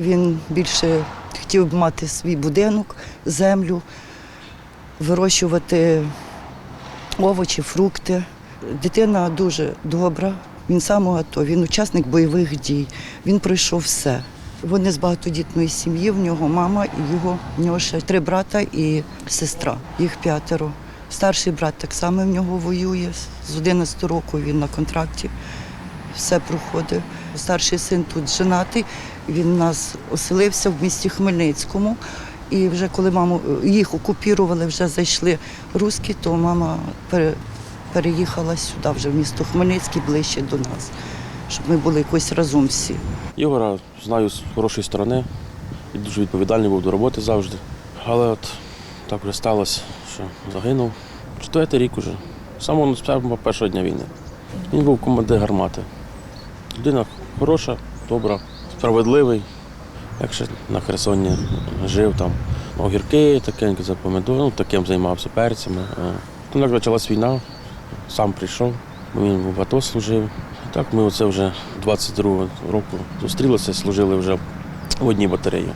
Він більше хотів б мати свій будинок, землю, вирощувати овочі, фрукти. Дитина дуже добра. Він сам АТО, він учасник бойових дій. Він пройшов все. Вони з багатодітної сім'ї, в нього мама і його, в нього ще три брата і сестра, їх п'ятеро. Старший брат так само в нього воює. З 11 року він на контракті все проходив. Старший син тут женатий. Він у нас оселився в місті Хмельницькому. І вже коли маму їх окупірували, вже зайшли руські, то мама переїхала сюди, вже в місто Хмельницький, ближче до нас, щоб ми були якось разом всі. Ігора знаю з хорошої сторони. Він дуже відповідальний був до роботи завжди. Але от так вже сталося, що загинув. Четвертий рік уже. Самого першого дня війни. Він був командир гармати. Людина хороша, добра, справедливий. Як ще на Херсоні жив там. Огірки, таке за помидори, ну, таким займався перцями. Ну, як почалась війна, сам прийшов, він в АТО служив. Так ми оце вже 22 року зустрілися, служили вже в одній батареї.